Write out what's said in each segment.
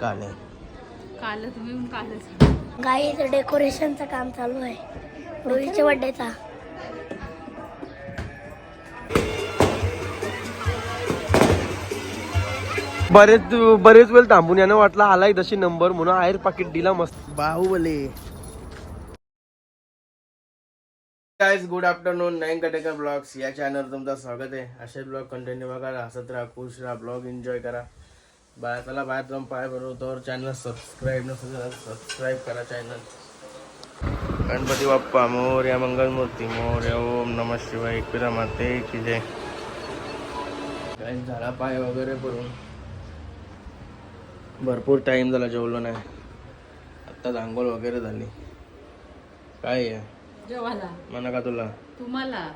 काले काल तुम्ही कालच गाईचं डेकोरेशनचं काम चालू आहे. रोहितच्या बड्डेचा. बरेच बरेच वेळ थांबून यानं वाटलं आलाय तशी नंबर म्हणून आहेर पाकिट दिला मस्त. बाहुबली. गाईज गुड आफ्टरनून नाईन कटेकर ब्लॉग्स या चॅनल तुमचं स्वागत आहे. असे ब्लॉग कंटिन्यू बघा हसत राहा खुश राहा ब्लॉग एन्जॉय करा. बाहेर चला बाहेर जाऊन पाय बरोबर चॅनल सबस्क्राईब नसेल सबस्क्राईब करा चॅनल गणपती बाप्पा मोर्या मंगलमूर्ती मोर्या ओम नम शिवाय एकविरा माते की जय. काही झाडा पाय वगैरे करून भरपूर टाइम झाला जेवलो नाही. आत्ताच आंघोळ वगैरे झाली. काय आहे? जेवायला. म्हणा का तुला? तुम्हाला.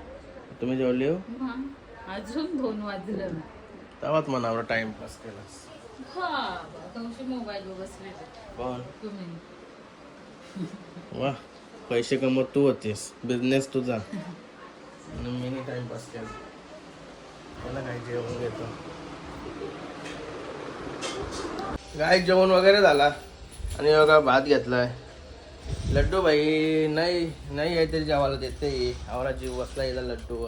तुम्ही जेवली हो? अजून दोन वाजलं. तेव्हाच मनावर टाइमपास केला हा वा पैसे कमवत तू होतीस. बिझनेस तुझा आणि मी टाइमपास केला. मला काय जेवण घेतो? गाय जेवण वगैरे झाला? आणि बघा भात घेतलाय. लड्डू भाई नाही नाही आहे तरी जेवायला देते. आवरा जीव बसला याला लड्डू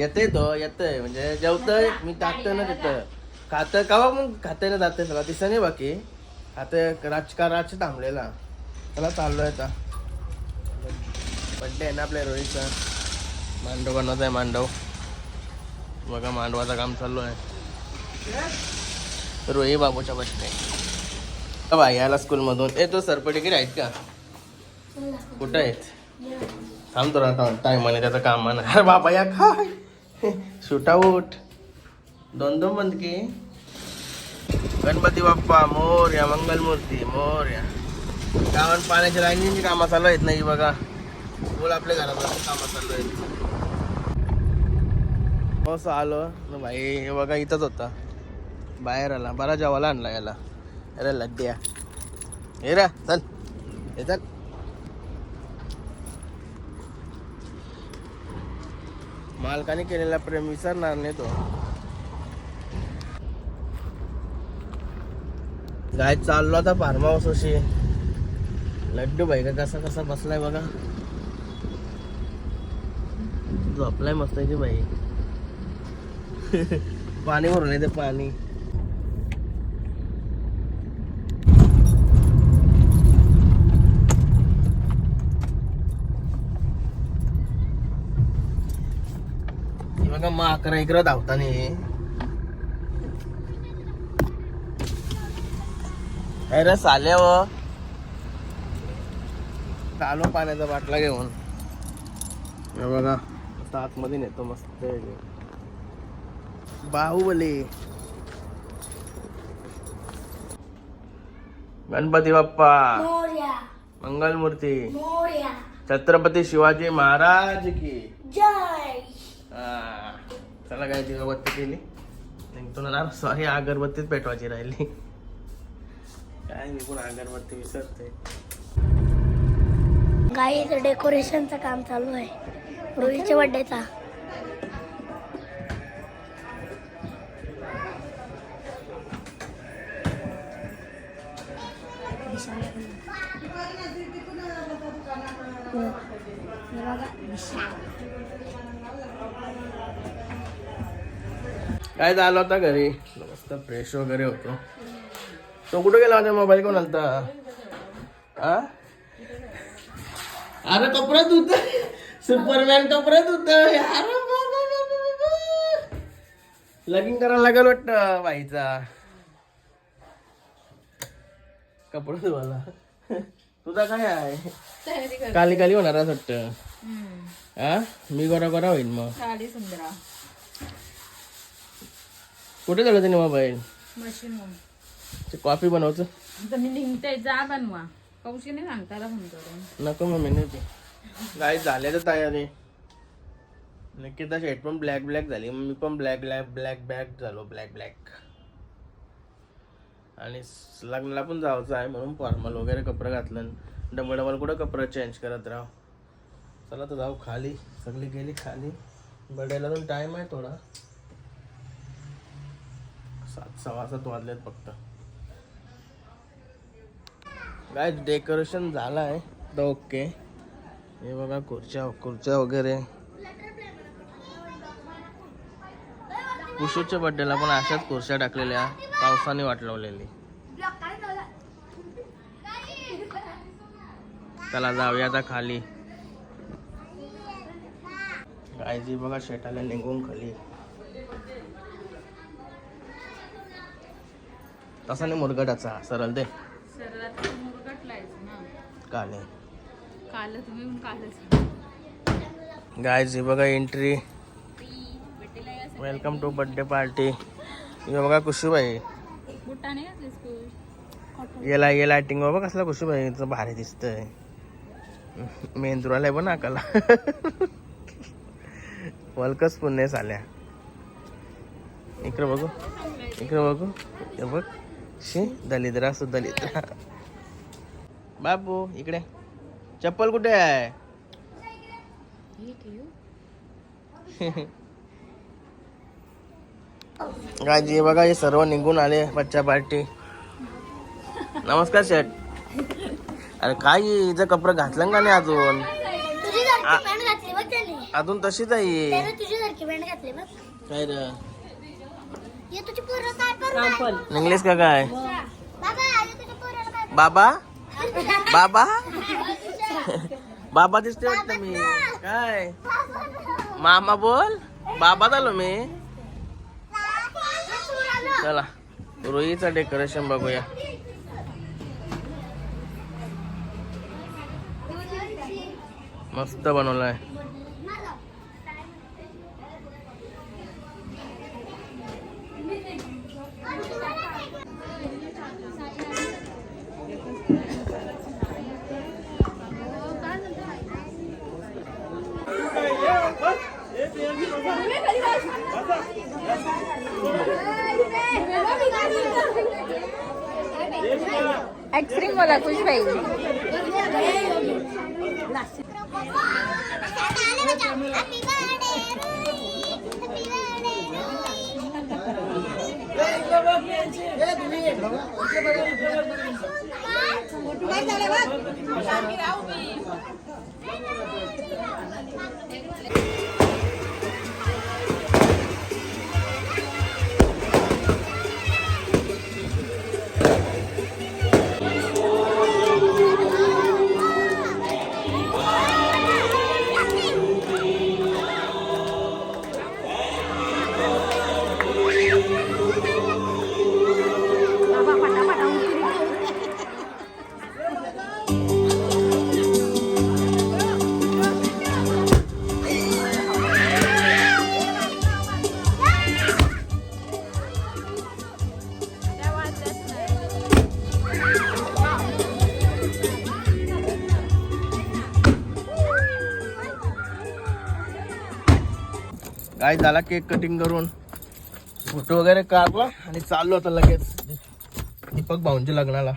येते तो येतंय. म्हणजे जेवतंय मी टाकतोय ना तिथं. खातं कावा मग खातंय ना जाते सगळं. दिसत नाही बाकी. खातंय राजकाराच थांबलेला. चला चाललोय आता. बड्डे आहे ना आपल्या रोहितचा. मांडव बनवत आहे मांडव. बघा मांडवाचं काम चालू आहे. रोही बाबूच्या बड्डे. बाई याला स्कूलमधून. ए तो सरपटेगिरी आहेत का? कुठं आहेत? थांब तो आता टायमाने त्याचं काम म्हणा. अरे बाबा या काय शूट दोन दोन बंद की गणपती बाप्पा मोर्या मंगलमूर्ती मोर्या गावात पाण्याच्या लाईनीची कामं चालू आहेत नाही बघा बोल आपल्या घरात कामं चालू आहेत पाऊस आलो भाई हे बघा इथंच होता बाहेर आला बरा जेवायला आणला याला अरे लड्ड्या हे रा चल हे चल मालकाने केलेला प्रेम विसरणार नाही तो. गाय चाललो आता फार्म हाऊस अशी. लड्डू भाई का कसा कसा बसलाय बघा. झोपलाय मस्त की बाई पाणी भरून येते पाणी. बघा मग अकरा इकडं धावताना. अरे साल्या व आलो पाण्याचा बाटला घेऊन. हे बघा आता आतमध्ये नेतो मस्त. बाहुबली. गणपती बाप्पा. मोर्या. मंगलमूर्ती. मोर्या. छत्रपती शिवाजी महाराज की. जय. हा. चला काय ती अगरबत्ती केली निघतो ना सॉरी अगरबत्तीच पेटवायची राहिली. काय मी पण अगरबत्ती विसरते गाईचं डेकोरेशनचं काम चालू आहे. रोहितच्या बड्डेचा काय झालं होता घरी? मस्त फ्रेश वगैरे होतो. तो कुठं गेला माझ्या मोबाईल कोण आलता? आ? अरे कपडे धुत सुपरमॅन कपडे धुत लगीन करायला लागेल वाटत बाईचा कपडे धुवायला. तुझा काय आहे? काली काली होणार वाटतं. हा मी गोरा गोरा होईल मग कुठे झालं त्याने मोबाईल? मशीन ते कॉफी बनवचं आता मी निघते जा बनवा. कौशीने सांगताला फोन करून. नको मग मेनू ते गाय झाल्या तर तयारी. नक्की तशी हेड पण ब्लॅक ब्लॅक झाली. मी पण ब्लॅक ब्लॅक ब्लॅक ब्लॅक झालो ब्लॅक ब्लॅक आणि लग्नाला पण जायचं आहे म्हणून फॉर्मल वगैरे कपडे घातलं. डबल डबल कुठं कपडे चेंज करत राह? चला तर जाऊ खाली. सगळी गेली खाली. बड्याला पण टाइम आहे थोडा. सात सव्वा सात वाजलेत फक्त. काय डेकोरेशन झालं आहे तर ओके. हे बघा खुर्च्या खुर्च्या वगैरे. कुशूच्या बड्डेला पण अशाच खुर्च्या टाकलेल्या. पावसाने वाट लावलेली चला जाऊया आता खाली. गायजी बघा शेटाला निघून खाली. तसा नाही मुरगटाचा. सरळ दे. शरीरात मुरगटलायचं ना. काले काल तुम्ही पण कालच गायजी बघा entry welcome to birthday party हे बघा कुशूबाई. बुटाने घातलीस तू ये ये लायटिंग बाबा कसला कुशूबाई. तर भारी दिसतंय. मेंदुराला पण नाकाला. वलकच पुण्य आल्या इकडे बघू. इकडे बघू. हे बघ. शी दलिद्रा सु दलिद्रा बाबू इकडे. चप्पल कुठे आहे? गाजी बघा हे सर्व निघून आले बच्चा पार्टी. नमस्कार शेठ. अरे काय हिचं कपडे घातलं का नाही अजून? अजून तशीच आहे काय रे? ये तुझी पोरं काय करताय? इंग्लिश का काय? बाबा ये तुझ्या पोराला काय बाबा? बाबा? बाबा दिसते वाटतं मी. काय? मामा बोल. बाबा झालो मी. चला रुईचं डेकोरेशन बघूया. मस्त बनवलाय. ऍक्सट्रीम बोला खुश काय झाला केक कटिंग करून. फोटो वगैरे काढला आणि चाललो आता लगेच. दीपक भाऊंच्या लग्नाला.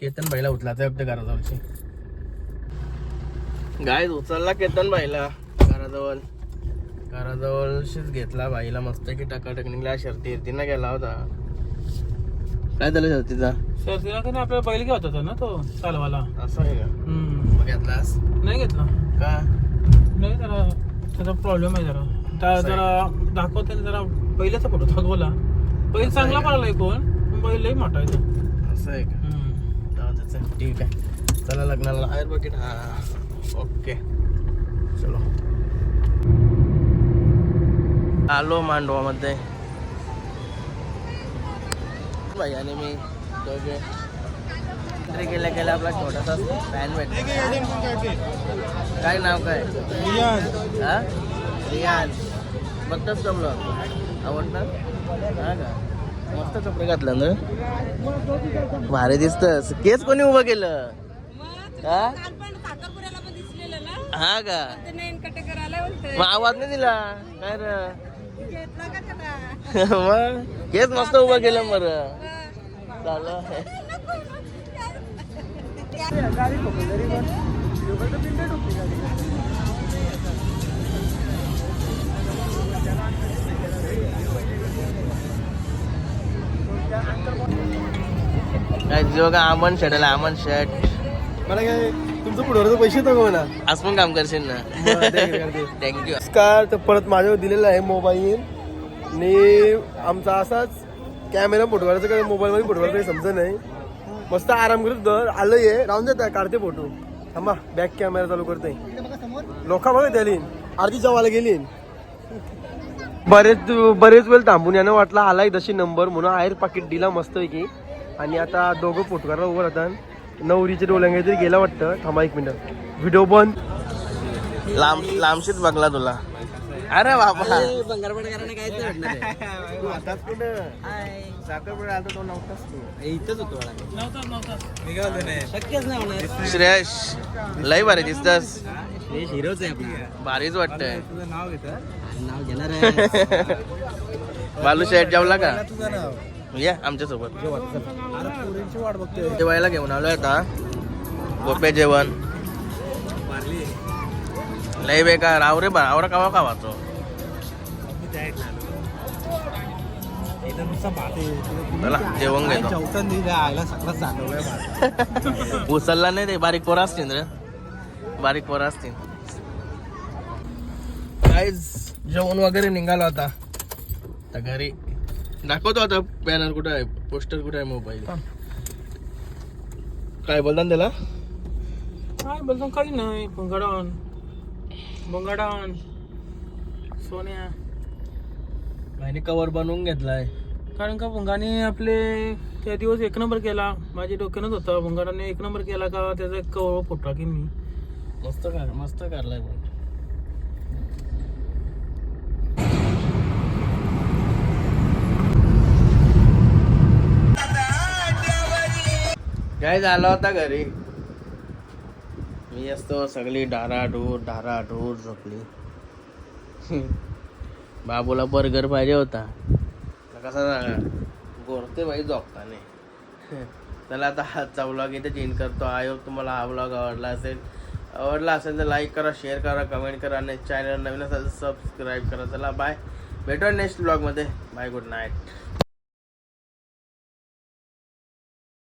केतन बाईला उचला त्या घराजवळची. गाय उचलला केतन बाईला घराजवळ. घराजवळशीच घेतला बाईला मस्त की टकाटक निघला शर्ती तिनं गेला होता. काय झालं शर्तीचा? शर्तीला तर आपल्या बैल घेत होता ना तो चालवाला असं आहे का. मग घेतलास? नाही घेतला. का? नाही जरा त्याचा प्रॉब्लेम आहे जरा. त्या. जरा दाखवताना जरा. पहिल्याचा फोटो थकवला बैल चांगला का? पडला कोण? पण बैल लई मोठा आहे तो. असं आहे का? हम्म. जाऊ दे, चल, ठीक आहे. चला लग्नाला आयर बकेट हा. ओके. चलो. आलो मांडवामध्ये. भाई आणि मी दोघे. तरी गेल्या गेल्या आपला छोटासा फॅन भेट काय नाव काय? हा? रियान बघतात जमलं. आवडतात हा का? मस्त कपडे घातलं ना? भारी दिसत. केस कोणी उभं केलं? हा? हा का? मग आवाज नाही दिला. काय र? मग? केस मस्त उभं केलं बर चालू काय बघा आमन शर्ट आला आमन शर्ट मला काय तुमचं पुढे पैसे तर म्हणा आज पण काम करशील ना. थँक्यू नमस्कार तर परत माझ्यावर दिलेला आहे मोबाईल. आणि आमचा असाच कॅमेरा फोटो काढायचा काय मोबाईलमध्ये फोटो काढायचं काही समजत नाही. मस्त आराम करत दर आलं ये राहून देत काढते फोटो. थांबा बॅक कॅमेरा चालू करते. लोका बघा त्याली. अर्धी जवाला गेली. बरेच बरेच वेळ थांबून यानं वाटलं आलाय तशी नंबर म्हणून आहेर पाकिट दिला मस्त की आणि आता दोघं फोटो काढायला उभं राहतात. नवरीचे डोळ्या काहीतरी गेला वाटतं. थांबा एक मिनिट. व्हिडिओ बंद. लांब लांबशीच बघला तुला. अरे बाबा. श्रेयश लय भारी दिसतस. हिरोच आहे आपला. भारीच वाटतंय. तुझं नाव घेणार बालू शेठ जेवला का? या आमच्यासोबत अरे पुरींची वाट बघतोय. जेवायला घेऊन आलोय आता. गोप्या जेवण. लय बेकार. आवरे बा आवरा कावा खावाचो चला जेवण घेतो. उचलला नाही ते बारीक पोरं असतील रे. बारीक पोरं असतील. काहीच जेवण वगैरे निघालो आता. आता घरी. दाखवतो आता बॅनर कुठं आहे पोस्टर कुठं आहे मोबाईल काय बोलता ना त्याला काय बोलतो काही नाही बंगाडान बंगाडान सोन्या. भाईने कवर बनवून घेतलाय. कारण का भुंगाने आपले त्या दिवस एक नंबर केला. माझ्या डोक्यानंच होता भुंगाडाने एक नंबर केला का त्याचा कवर फोटो की मी. मस्त कर मस्त करलाय पण. काय झाला होता घरी? मी असतो सगळी ढाराढूर ढाराढूर झोपली. बाबूला बर्गर पाहिजे होता. तर कसा गोरते बाई झोपताने. चला आता हातचा ब्लॉग इथे चेंज करतो. आय होप तुम्हाला हा ब्लॉग आवडला असेल आवडला असेल तर लाईक करा शेअर करा कमेंट करा आणि चॅनल नवीन असेल तर सबस्क्राईब करा. चला बाय भेटू नेक्स्ट ब्लॉगमध्ये बाय गुड नाईट